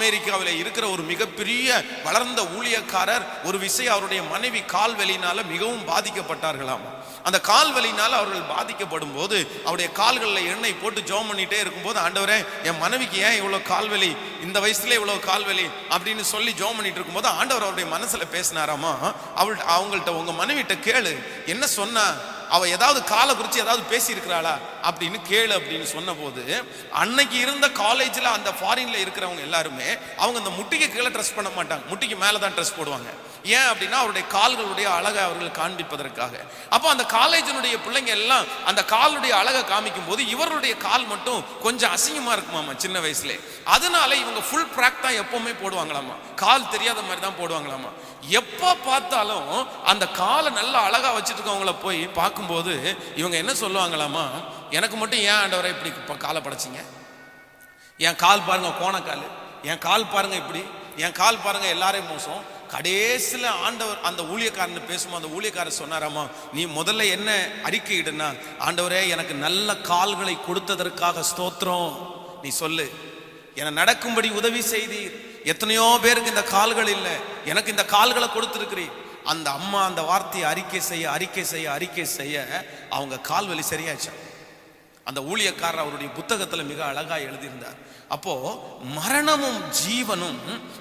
அமெரிக்காவில் இருக்கிற ஒரு மிகப்பெரிய வளர்ந்த ஊழியக்காரர் ஒரு விஷயம் அவருடைய மனைவி கால் வலினால மிகவும் பாதிக்கப்பட்டார்களாம். அந்த கால் வலினால் அவர்கள் பாதிக்கப்படும் போது அவருடைய கால்களில் எண்ணெய் போட்டு ஜோம் பண்ணிட்டே இருக்கும்போது ஆண்டவரே என் மனைவிக்கு ஏன் இவ்வளோ கால்வலி இந்த வயசுல இவ்வளோ கால்வலி அப்படின்னு சொல்லி ஜோம் பண்ணிட்டு இருக்கும்போது ஆண்டவர் அவருடைய மனசுல பேசினாராமா? அவள் அவங்கள்ட்ட உங்க மனைவிட்ட கேளு. என்ன சொன்னா? அவ ஏதாவது காலை குறித்து ஏதாவது பேசியிருக்கிறாளா அப்படின்னு கேளு அப்படின்னு சொன்ன போது அன்னைக்கு இருந்த காலேஜில் அந்த ஃபாரின்ல இருக்கிறவங்க எல்லாருமே அவங்க அந்த முட்டிக்கு கீழே ட்ரெஸ் பண்ண மாட்டாங்க. முட்டிக்கு மேலே தான் ட்ரெஸ் போடுவாங்க. ஏன் அப்படின்னா அவருடைய கால்களுடைய அழகை அவர்கள் காண்பிப்பதற்காக. அப்போ அந்த காலேஜினுடைய பிள்ளைங்க எல்லாம் அந்த காலுடைய அழகை காமிக்கும் போது இவர்களுடைய கால் மட்டும் கொஞ்சம் அசிங்கமாக இருக்குமாமா சின்ன வயசுல. அதனால இவங்க ஃபுல் ப்ராக் தான் எப்பவுமே போடுவாங்களாமா. கால் தெரியாத மாதிரி தான் போடுவாங்களாமா. எப்போ பார்த்தாலும் அந்த காலை நல்லா அழகாக வச்சுட்டு போய் பார்க்கும்போது இவங்க என்ன சொல்லுவாங்களாமா எனக்கு மட்டும் ஏன் ஆண்டவரை இப்படி இப்போ காலை படைச்சிங்க? என் கால் பாருங்க கோணக்கால். என் கால் பாருங்க இப்படி. என் கால் பாருங்க எல்லாரையும் மோசம். கடைசியில் ஆண்டவர் அந்த ஊழியக்காரன் பேசும்போது அந்த ஊழியக்காரர் சொன்னாராமா நீ முதல்ல என்ன அறிக்கையிடுனா ஆண்டவரே எனக்கு நல்ல கால்களை கொடுத்ததற்காக ஸ்தோத்திரம். நீ சொல்லு. என நடக்கும்படி உதவி செய்தீர். எத்தனையோ பேருக்கு இந்த கால்கள் இல்லை. எனக்கு இந்த கால்களை கொடுத்துருக்கிறீர். அந்த அம்மா அந்த வார்த்தையை அறிக்கை செய்ய அறிக்கை செய்ய அறிக்கை செய்ய அவங்க கால் வலி அந்த ஊழியக்காரர் அவருடைய புத்தகத்தில் மிக அழகாக எழுதியிருந்தார். அப்போ மரணமும் ஜீவனும்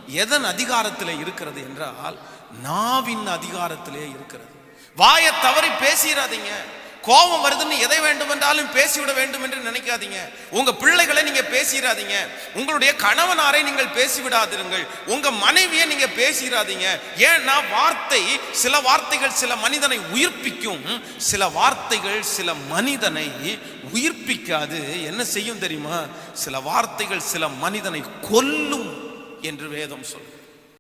எதன் அதிகாரத்தில் இருக்கிறது என்றால் நாவின் அதிகாரத்திலே இருக்கிறது. வாயை தவறி பேசிடாதீங்க கோபம் வருதுன்னு எதை வேண்டுமென்றாலும் பேசிவிட வேண்டும் என்று நினைக்காதீங்க. உங்க பிள்ளைகளை நீங்க பேசிடாதீங்க உங்களுடைய கணவனாரை நீங்கள் பேசிவிடாதிருங்கள். உங்க மனைவியை நீங்க பேசிடாதீங்க ஏன்னா வார்த்தை சில வார்த்தைகள் சில மனிதனை உயிர்ப்பிக்கும். சில வார்த்தைகள் சில மனிதனை உயிர்ப்பிக்காது. என்ன செய்யும் தெரியுமா? சில வார்த்தைகள் சில மனிதனை கொல்லும் என்று வேதம் சொல்லும்